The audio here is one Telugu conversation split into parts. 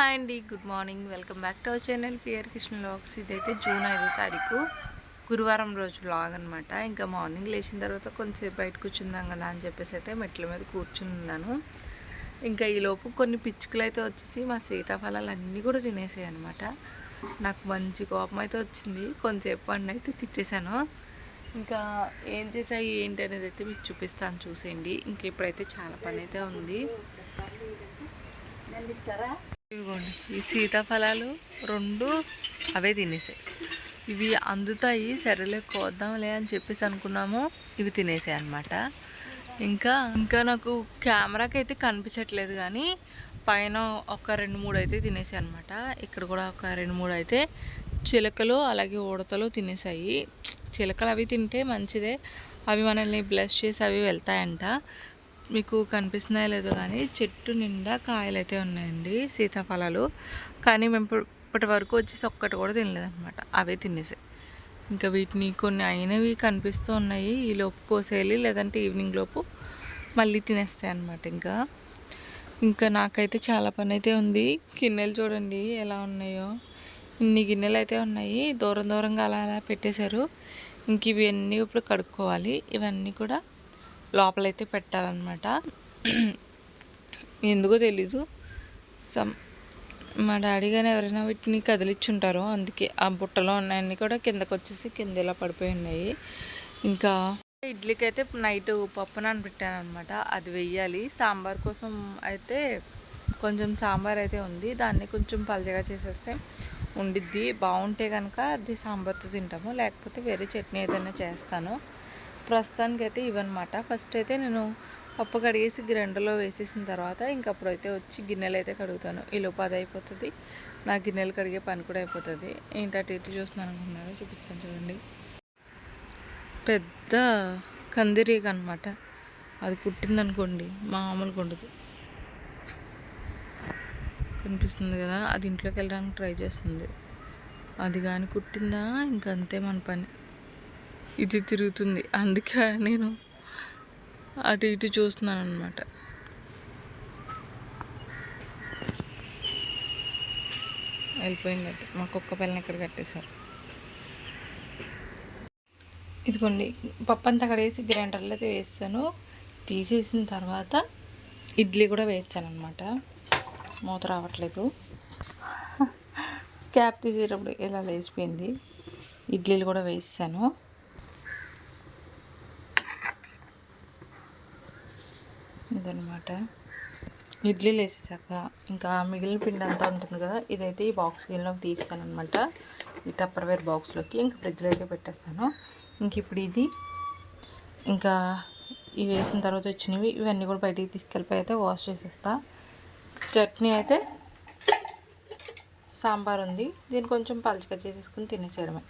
హాయ్ అండి good morning. Welcome back to our channel PR Krishna vlogs ఇదైతే జూన్ ఐదో తారీఖు గురువారం రోజు లాగ్ అనమాట ఇంకా మార్నింగ్ లేచిన తర్వాత కొంచెంసేపు బయట కూర్చుందాం కదా అని చెప్పేసి అయితే మెట్ల మీద కూర్చుని ఉన్నాను. ఇంకా ఈలోపు కొన్ని పిచ్చుకలు అయితే వచ్చేసి మా సీతాఫలాలు అన్నీ కూడా తినేసాయి అనమాట నాకు మంచి కోపం అయితే వచ్చింది. కొంచెంసేపు పండు అయితే తిట్టేశాను. ఇంకా ఏం చేసాయి ఏంటి అనేది అయితే మీకు చూపిస్తాను చూసేయండి. ఇంక ఇప్పుడైతే చాలా పని అయితే ఉంది. ఇదిగోండి ఈ సీతాఫలాలు రెండు అవే తినేసాయి. ఇవి అందుతాయి సరేలే కోద్దాంలే అని చెప్పేసి అనుకున్నాము ఇవి తినేసాయి అనమాట ఇంకా ఇంకా నాకు కెమెరాకి అయితే కనిపించట్లేదు కానీ పైన ఒక రెండు మూడు అయితే తినేసాయి అనమాట ఇక్కడ కూడా ఒక రెండు మూడు అయితే చిలకలు అలాగే ఉడతలు తినేసాయి. చిలకలు అవి తింటే మంచిదే. అవి మనల్ని బ్లెస్ చేసి అవి వెళ్తాయంట. మీకు కనిపిస్తున్నాయో లేదో కానీ చెట్టు నిండా కాయలు అయితే ఉన్నాయండి సీతాఫలాలు. కానీ మేము ఇప్పటి వరకు వచ్చేసి ఒక్కటి కూడా తినలేదన్నమాట. అవే తినేసాయి ఇంకా వీటిని కొన్ని అయినవి కనిపిస్తూ ఉన్నాయి. ఈ లోపు కోసేయాలి లేదంటే ఈవినింగ్ లోపు మళ్ళీ తినేస్తాయి అనమాట ఇంకా. ఇంకా నాకైతే చాలా పని అయితే ఉంది. గిన్నెలు చూడండి ఎలా ఉన్నాయో. ఇన్ని గిన్నెలు అయితే ఉన్నాయి. దూరం దూరంగా అలా అలా పెట్టేశారు. ఇంక ఇవి అన్నీ ఇప్పుడు కడుక్కోవాలి. ఇవన్నీ కూడా లోపలైతే పెట్టాలన్నమాట. ఎందుకో తెలీదు. సమ్ మా డాడీ కానీ ఎవరైనా వీటిని కదిలిచ్చుంటారో అందుకే ఆ బుట్టలో ఉన్నాయన్నీ కూడా కిందకు వచ్చేసి కింద ఇలా పడిపోయి ఉన్నాయి. ఇంకా ఇడ్లీకి అయితే నైట్ పప్పు నానబెట్టాను అనమాట అది వెయ్యాలి. సాంబార్ కోసం అయితే కొంచెం సాంబార్ అయితే ఉంది. దాన్ని కొంచెం పలచగా చేసేస్తే ఉండిద్ది. బాగుంటే కనుక అది సాంబార్తో తింటాము. లేకపోతే వేరే చట్నీ ఏదైనా చేస్తాను. ప్రస్తుతానికి అయితే ఇవన్నమాట ఫస్ట్ అయితే నేను పప్పు కడిగేసి గ్రైండర్లో వేసేసిన తర్వాత ఇంకప్పుడు అయితే వచ్చి గిన్నెలు అయితే కడుగుతాను. ఈ లోపు అది అయిపోతుంది. నా గిన్నెలు కడిగే పని కూడా అయిపోతుంది. ఏంటి అటు ఇటు చూస్తున్నాను అనుకున్నారో చూపిస్తాను చూడండి. పెద్ద కందిరీగ అనమాట అది కుట్టిందనుకోండి మామూలుగా ఉండదు. కనిపిస్తుంది కదా అది ఇంట్లోకి వెళ్ళడానికి ట్రై చేస్తుంది. అది కానీ కుట్టిందా? ఇంకంతే మన పని. ఇది తిరుగుతుంది. అందుకే నేను అటు ఇటు చూస్తున్నాను అనమాట వెళ్ళిపోయిందట. మా కుక్క పిల్లని ఇక్కడ కట్టేశారు. ఇదిగోండి పప్పు అంతా కడిగేసి గ్రైండర్లో అయితే వేస్తాను తీసేసిన తర్వాత ఇడ్లీ కూడా వేస్తాను అనమాట మూత రావట్లేదు. క్యాప్ తీసేటప్పుడు ఇలా లేచిపోయింది? ఇడ్లీలు కూడా వేసాను ఉందన్నమాట. ఇడ్లీలు వేసేసాక ఇంకా మిగిలిన పిండి అంతా ఉంటుంది కదా ఇదైతే ఈ బాక్స్ గిన్నెలోకి తీస్తాను అనమాట ఈ టప్పర్వేర్ బాక్స్లోకి ఇంకా ఫ్రిడ్జ్లో అయితే పెట్టేస్తాను. ఇంక ఇప్పుడు ఇది ఇంకా ఇవి వేసిన తర్వాత వచ్చినవి ఇవన్నీ కూడా బయటికి తీసుకెళ్ళిపోయి అయితే వాష్ చేసేస్తా. చట్నీ అయితే సాంబార్ ఉంది. దీన్ని కొంచెం పలుచగా చేసేసుకుని తినేసేయడమే.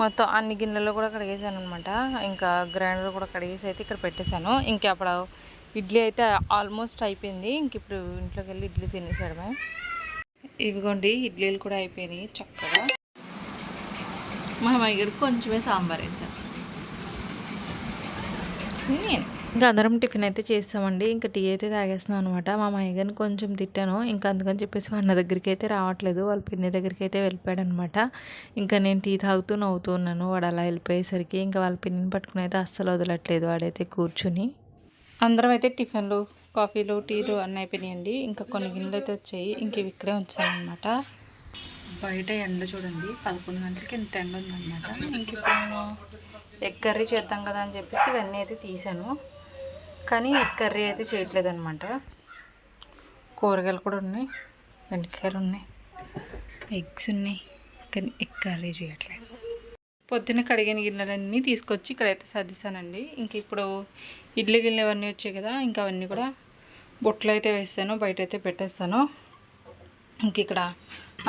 మొత్తం అన్ని గిన్నెలు కూడా కడిగేసాను అనమాట ఇంకా గ్రైండర్ కూడా కడిగేసి అయితే ఇక్కడ పెట్టేశాను. ఇంకా అప్పుడు ఇడ్లీ అయితే ఆల్మోస్ట్ అయిపోయింది. ఇంక ఇప్పుడు ఇంట్లోకి వెళ్ళి ఇడ్లీ తినేసాడమే ఇవిగోండి ఇడ్లీలు కూడా అయిపోయినాయి చక్కగా. మా అమ్మాయి గారికి కొంచెమే సాంబార్ వేసాను నేను ఇంకా అందరం టిఫిన్ అయితే చేస్తామండి. ఇంకా టీ అయితే తాగేస్తున్నాం అనమాట మా మాయగారిని కొంచెం తిట్టాను. ఇంకా అందుకని చెప్పేసి వాళ్ళ దగ్గరికి అయితే రావట్లేదు. వాళ్ళ పిన్ని దగ్గరికి అయితే వెళ్ళిపోయాడు అనమాట ఇంకా నేను టీ తాగుతూ నవ్వుతూ ఉన్నాను వాడు అలా వెళ్ళిపోయేసరికి ఇంకా వాళ్ళ పిన్నిని పట్టుకుని అయితే అస్సలు వదలట్లేదు. వాడైతే కూర్చుని. అందరం అయితే టిఫిన్లు కాఫీలు టీలు అన్నీ అయిపోయినాయండి. ఇంకా కొన్ని గిన్నెలు అయితే వచ్చాయి. ఇంక ఇవి ఇక్కడే ఉంచానమాట బయట ఎండ చూడండి. పదకొండు గంటలకి ఇంత ఎండ ఉందన్నమాట. ఇంక ఇప్పుడు నేను ఎగ్ కర్రీ చేద్దాం కదా అని చెప్పేసి ఇవన్నీ అయితే తీసాను. కానీ ఎగ్ కర్రీ అయితే చేయట్లేదు అనమాట కూరగాయలు కూడా ఉన్నాయి బెండకాయలు ఉన్నాయి ఎగ్స్ ఉన్నాయి కానీ ఎగ్ కర్రీ చేయట్లేదు. పొద్దున్న కడిగిన గిన్నెలన్నీ తీసుకొచ్చి ఇక్కడైతే సర్దిస్తానండి ఇంక ఇప్పుడు ఇడ్లీ గిన్నెలు అవన్నీ వచ్చాయి కదా ఇంకా అవన్నీ కూడా బొట్లు అయితే వేస్తాను బయట అయితే పెట్టేస్తాను. ఇంక ఇక్కడ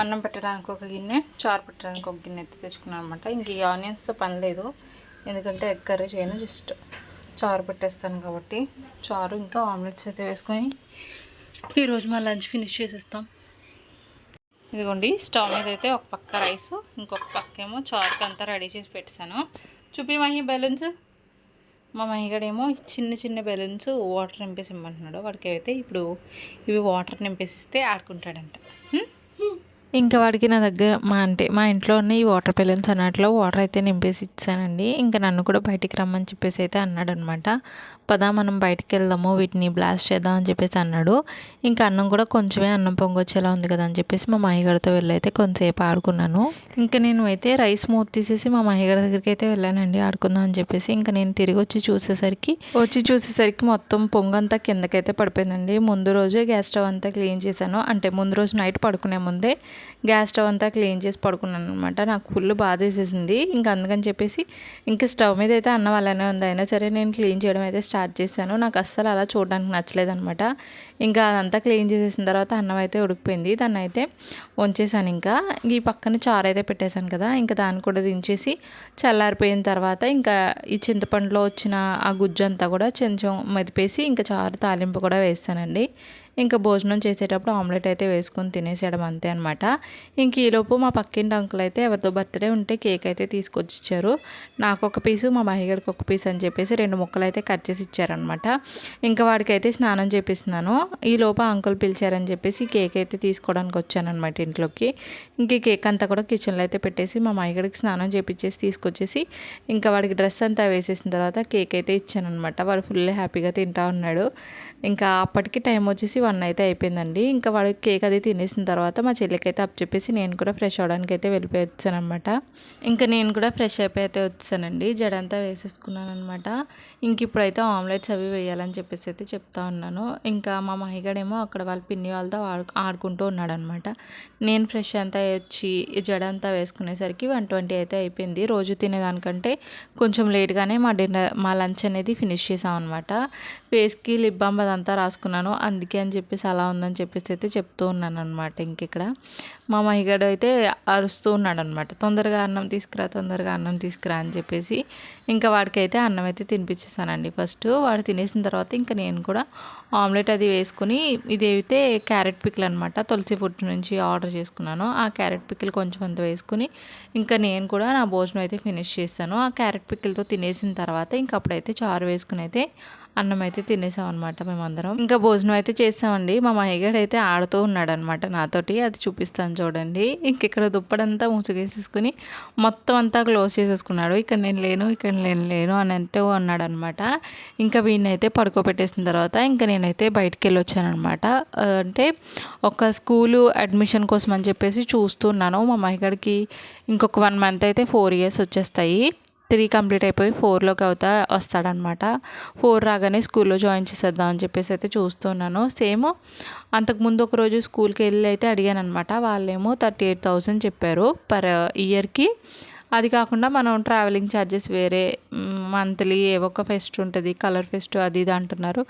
అన్నం పెట్టడానికి ఒక గిన్నె చారు పెట్టడానికి ఒక గిన్నె అయితే తెచ్చుకున్నాను అనమాట ఇంక ఈ ఆనియన్స్తో పని లేదు ఎందుకంటే ఎగ్ కర్రీ చేయను జస్ట్. చారు పెట్టేస్తాను కాబట్టి చారు ఇంకా ఆమ్లెట్స్ అయితే వేసుకొని ఈరోజు మా లంచ్ ఫినిష్ చేసేస్తాం. ఇదిగోండి స్టవ్ మీద అయితే ఒక పక్క రైస్ ఇంకొక పక్క ఏమో చారుకి అంతా రెడీ చేసి పెట్టేశాను. చూపి మహి బెలూన్స్ మా మహిగడేమో చిన్న చిన్న బెలూన్స్ వాటర్ నింపేసి ఇమ్మంటున్నాడు. వాడికి అయితే ఇప్పుడు ఇవి వాటర్ నింపేసిస్తే ఆడుకుంటాడంట. ఇంకా వాడికి నా దగ్గర మా అంటే మా ఇంట్లో ఉన్న ఈ వాటర్ పెలెన్స్ అన్నట్లో వాటర్ అయితే నింపేసి ఇచ్చానండి. ఇంకా నన్ను కూడా బయటికి రమ్మని చెప్పేసి అయితే అన్నాడు అనమాట పదా మనం బయటకు వెళ్దాము వీటిని బ్లాస్ట్ చేద్దాం అని చెప్పేసి అన్నాడు. ఇంకా అన్నం కూడా కొంచెమే అన్నం పొంగొచ్చేలా ఉంది కదా అని చెప్పేసి మా మాయగారితో వెళ్ళైతే కొంతసేపు ఆడుకున్నాను. ఇంకా నేను అయితే రైస్ మూత తీసేసి మా మహిగడ దగ్గరికి అయితే వెళ్ళానండి ఆడుకుందాం అని చెప్పేసి. ఇంకా నేను తిరిగి వచ్చి చూసేసరికి వచ్చి చూసేసరికి మొత్తం పొంగంతా కిందకైతే పడిపోయిందండి. ముందు రోజే గ్యాస్ స్టవ్ అంతా క్లీన్ చేశాను. అంటే ముందు రోజు నైట్ పడుకునే ముందే గ్యాస్ స్టవ్ అంతా క్లీన్ చేసి పడుకున్నాను అనమాట నాకు ఫుల్ బాధ వేసేసింది. ఇంకా అందుకని చెప్పేసి ఇంకా స్టవ్ మీద అయితే అన్నం అలానే ఉంది. అయినా సరే నేను క్లీన్ చేయడం అయితే స్టార్ట్ చేశాను. నాకు అస్సలు అలా చూడడానికి నచ్చలేదు అనమాట ఇంకా అదంతా క్లీన్ చేసేసిన తర్వాత అన్నం అయితే ఉడికిపోయింది. దాన్ని అయితే వంచేసాను ఇంకా. ఈ పక్కన చారు అయితే పెట్టేశాను కదా. ఇంకా దాన్ని కూడా దించేసి చల్లారిపోయిన తర్వాత ఇంకా ఈ చింతపండులో వచ్చిన ఆ గుజ్జు అంతా కూడా కొంచెం మెదిపేసి ఇంకా చారు తాలింపు కూడా వేస్తానండి. ఇంకా భోజనం చేసేటప్పుడు ఆమ్లెట్ అయితే వేసుకొని తినేసేయడం అంతే అనమాట ఇంక ఈలోపు మా పక్కింటి అంకుల్ అయితే ఎవరితో బర్త్డే ఉంటే కేక్ అయితే తీసుకొచ్చి ఇచ్చారు నాకు ఒక పీసు మా మహిగడికి ఒక పీస్ అని చెప్పేసి రెండు ముక్కలు అయితే కట్ చేసి ఇచ్చారనమాట ఇంకా వాడికి అయితే స్నానం చేపిస్తున్నాను. ఈలోపు అంకుల్ పిలిచారని చెప్పేసి కేక్ అయితే తీసుకోవడానికి వచ్చానమాట ఇంట్లోకి. ఇంక కేక్ అంతా కూడా కిచెన్లో అయితే పెట్టేసి మా మహిగడికి స్నానం చేపించేసి తీసుకొచ్చేసి ఇంకా వాడికి డ్రెస్ అంతా వేసేసిన తర్వాత కేక్ అయితే ఇచ్చానమాట వాడు ఫుల్ హ్యాపీగా తింటా ఉన్నాడు. ఇంకా అప్పటికి టైం వచ్చేసి వన్ అయితే అయిపోయిందండి. ఇంకా వాడు కేక్ అది తినేసిన తర్వాత మా చెల్లికి అయితే అప్ చెప్పేసి నేను కూడా ఫ్రెష్ అవడానికి అయితే వెళ్ళిపోయి వచ్చానమాట ఇంకా నేను కూడా ఫ్రెష్ అయిపోయి అయితే వచ్చానండి. జడంతా వేసేసుకున్నాను అనమాట ఇంక ఇప్పుడైతే ఆమ్లెట్స్ అవి వేయాలని చెప్పేసి అయితే చెప్తా ఉన్నాను. ఇంకా మా మహిగడేమో అక్కడ వాళ్ళ పిన్ని వాళ్ళతో ఆడు ఆడుకుంటూ ఉన్నాడనమాట నేను ఫ్రెష్ అంతా వచ్చి జడంతా జడ అంతా వేసుకునేసరికి వన్ ట్వంటీ అయితే అయిపోయింది. రోజు తినేదానికంటే కొంచెం లేట్గానే మా డిన్నర్ మా లంచ్ అనేది ఫినిష్ చేసాం అనమాట ఫేస్కి లిప్ బామ్ అదంతా రాసుకున్నాను. అందుకే అని చెప్పేసి అలా ఉందని చెప్పేసి అయితే చెప్తూ ఉన్నాను అనమాట ఇంకెక్కడ మా మహిగాడు అయితే అరుస్తూ ఉన్నాడు అనమాట తొందరగా అన్నం తీసుకురా తొందరగా అన్నం తీసుకురా అని చెప్పేసి ఇంకా వాడికైతే అన్నం అయితే తినిపించేసానండి. ఫస్ట్ వాడు తినేసిన తర్వాత ఇంకా నేను కూడా ఆమ్లెట్ అది వేసుకుని ఇదైతే అయితే క్యారెట్ పికిల్ అనమాట తులసి ఫుడ్ నుంచి ఆర్డర్ చేసుకున్నాను. ఆ క్యారెట్ పికిల్ కొంచెం అంత వేసుకుని ఇంకా నేను కూడా నా భోజనం అయితే ఫినిష్ చేస్తాను ఆ క్యారెట్ పికిల్తో తినేసిన తర్వాత ఇంకా అప్పుడైతే చారు వేసుకుని అయితే అన్నం అయితే తినేసాం అనమాట మేమందరం. ఇంకా భోజనం అయితే చేసామండి మా మహిగాడు అయితే ఆడుతూ ఉన్నాడనమాట నాతోటి. అది చూపిస్తాను చూడండి. ఇంక ఇక్కడ దుప్పడంతా ముసుగేసేసుకుని మొత్తం అంతా క్లోజ్ చేసేసుకున్నాడు. ఇక్కడ నేను లేను ఇక్కడ నేను లేను అని అంటూ అన్నాడు అనమాట ఇంకా వీడినైతే పడుకోబెట్టేసిన తర్వాత ఇంకా నేనైతే బయటికి వెళ్ళి వచ్చానమాట అంటే ఒక స్కూలు అడ్మిషన్ కోసం అని చెప్పేసి చూస్తున్నాను మా మహిగాడికి ఇంకొక వన్ మంత్ అయితే ఫోర్ ఇయర్స్ వచ్చేస్తాయి. త్రీ కంప్లీట్ అయిపోయి ఫోర్లోకి అవుతా వస్తాడనమాట. ఫోర్ రాగానే స్కూల్లో జాయిన్ చేసేద్దాం అని చెప్పేసి అయితే చూస్తున్నాను. సేమ్ అంతకుముందు ఒక రోజు స్కూల్కి వెళ్ళి అయితే అడిగాను అనమాట వాళ్ళేమో థర్టీ ఎయిట్ థౌసండ్ చెప్పారు పర్ ఇయర్కి. అది కాకుండా మనం ట్రావెలింగ్ ఛార్జెస్ వేరే మంత్లీ ఏవో ఒక ఫెస్ట్ ఉంటుంది కలర్ ఫెస్ట్ అది ఇది అంటున్నారు.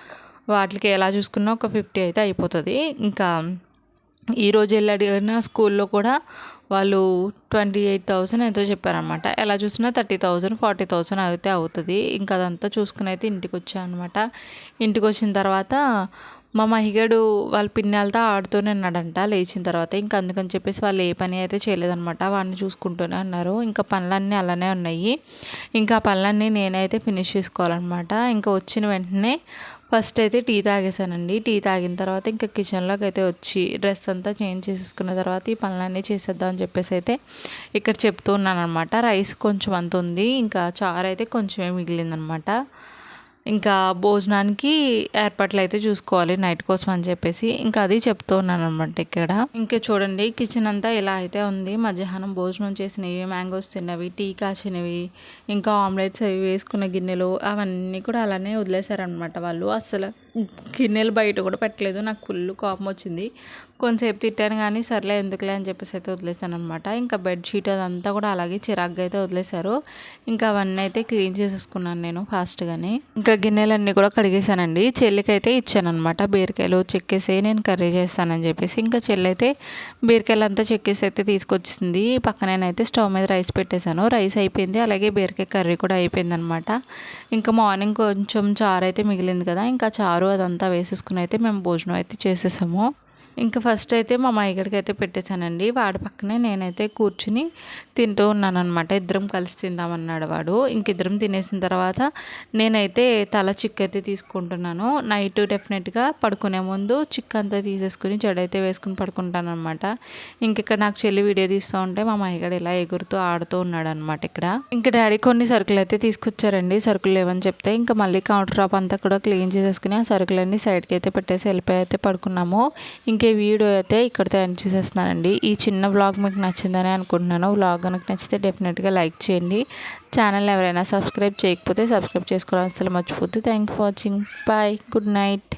వాటికి ఎలా చూసుకున్నా ఒక ఫిఫ్టీ అయితే అయిపోతుంది. ఇంకా ఈరోజు వెళ్ళి అడిగిన స్కూల్లో కూడా వాళ్ళు ట్వంటీ ఎయిట్ థౌసండ్ ఎంతో చెప్పారనమాట ఎలా చూసినా థర్టీ థౌసండ్ ఫార్టీ థౌసండ్ అయితే అవుతుంది. ఇంకా అదంతా చూసుకుని అయితే ఇంటికి వచ్చాను అనమాట ఇంటికి వచ్చిన తర్వాత మా మహిగడు వాళ్ళ పిన్నెలతో ఆడుతూనే ఉన్నాడంట లేచిన తర్వాత. ఇంకా అందుకని చెప్పేసి వాళ్ళు ఏ పని అయితే చేయలేదనమాట వాడిని చూసుకుంటూనే ఉన్నారు. ఇంకా పనులన్నీ అలానే ఉన్నాయి. ఇంకా పనులన్నీ నేనైతే ఫినిష్ చేసుకోవాలన్నమాట. ఇంకా వచ్చిన వెంటనే ఫస్ట్ అయితే టీ తాగేసానండి టీ తాగిన తర్వాత ఇంకా కిచెన్లోకి అయితే వచ్చి డ్రెస్ అంతా చేంజ్ చేసేసుకున్న తర్వాత ఈ పనులన్నీ చేసేద్దాం అని చెప్పేసి అయితే ఇక్కడ చెప్తూ ఉన్నాను అనమాట రైస్ కొంచెం అంత ఉంది. ఇంకా చారు అయితే కొంచెమే మిగిలిందనమాట ఇంకా భోజనానికి ఏర్పాట్లు అయితే చూసుకోవాలి నైట్ కోసం అని చెప్పేసి. ఇంకా అది చెప్తూ ఉన్నాను అనమాట ఇక్కడ. ఇంకా చూడండి కిచెన్ అంతా ఇలా అయితే ఉంది. మధ్యాహ్నం భోజనం చేసినవి మ్యాంగోస్ తిన్నవి టీ కాసినవి ఇంకా ఆమ్లెట్స్ అవి వేసుకున్న గిన్నెలు అవన్నీ కూడా అలానే వదిలేశారనమాట వాళ్ళు. అసలు గిన్నెలు బయట కూడా పెట్టలేదు. నాకు ఫుల్ కోపం వచ్చింది. కొంతసేపు తిట్టాను కానీ సర్లే ఎందుకులే అని చెప్పేసి అయితే వదిలేసాను అనమాట ఇంకా బెడ్షీట్ అదంతా కూడా అలాగే చిరాగ్గా అయితే వదిలేశారు. ఇంకా అవన్నీ అయితే క్లీన్ చేసేసుకున్నాను నేను ఫాస్ట్గానే. ఇంకా గిన్నెలన్నీ కూడా కడిగేసానండి చెల్లికి అయితే ఇచ్చాను అనమాట బీరకాయలు చెక్కేసి నేను కర్రీ చేస్తానని చెప్పేసి. ఇంకా చెల్లి అయితే బీరకాయలు అంతా చెక్కేసి అయితే తీసుకొచ్చింది. పక్కనేనైతే స్టవ్ మీద రైస్ పెట్టేశాను. రైస్ అయిపోయింది. అలాగే బీరకాయ కర్రీ కూడా అయిపోయింది అనమాట ఇంకా మార్నింగ్ కొంచెం చారు అయితే మిగిలింది కదా. ఇంకా చారు అదంతా వేసేసుకుని అయితే మేము భోజనం అయితే చేసేసాము. ఇంకా ఫస్ట్ అయితే మా మాయగడికి అయితే పెట్టేశానండి. వాడి పక్కనే నేనైతే కూర్చుని తింటూ ఉన్నాను అనమాట ఇద్దరం కలిసి తిందామన్నాడు వాడు. ఇంక ఇద్దరం తినేసిన తర్వాత నేనైతే తల చిక్ అయితే తీసుకుంటున్నాను. నైట్ డెఫినెట్గా పడుకునే ముందు చిక్ అంతా తీసేసుకుని జడైతే వేసుకుని పడుకుంటాను అనమాట ఇంక ఇక్కడ నాకు చెల్లి వీడియో తీస్తూ ఉంటే మా మాయగడు ఇలా ఎగురుతూ ఆడుతూ ఉన్నాడు అనమాట ఇక్కడ. ఇంకా డాడీ కొన్ని సరుకులు అయితే తీసుకొచ్చారండి. సరుకులు లేవని చెప్తే ఇంకా మళ్ళీ కౌంటర్ టాప్ అంతా కూడా క్లీన్ చేసేసుకుని ఆ సరుకులన్నీ సైడ్కి అయితే పెట్టేసి వెళ్ళిపోయి అయితే పడుకున్నాము. ఇంకే వీడియో అయితే ఇక్కడితో ఎండ్ చేసేస్తున్నానండి. ఈ చిన్న వ్లాగ్ మీకు నచ్చిందని అనుకుంటున్నాను. వ్లాగ్ కనుక నచ్చితే డెఫినెట్గా లైక్ చేయండి. ఛానల్ ఎవరైనా సబ్స్క్రైబ్ చేయకపోతే సబ్స్క్రైబ్ చేసుకోవడం అసలు మర్చిపోద్దు thank for watching. Bye. Good night.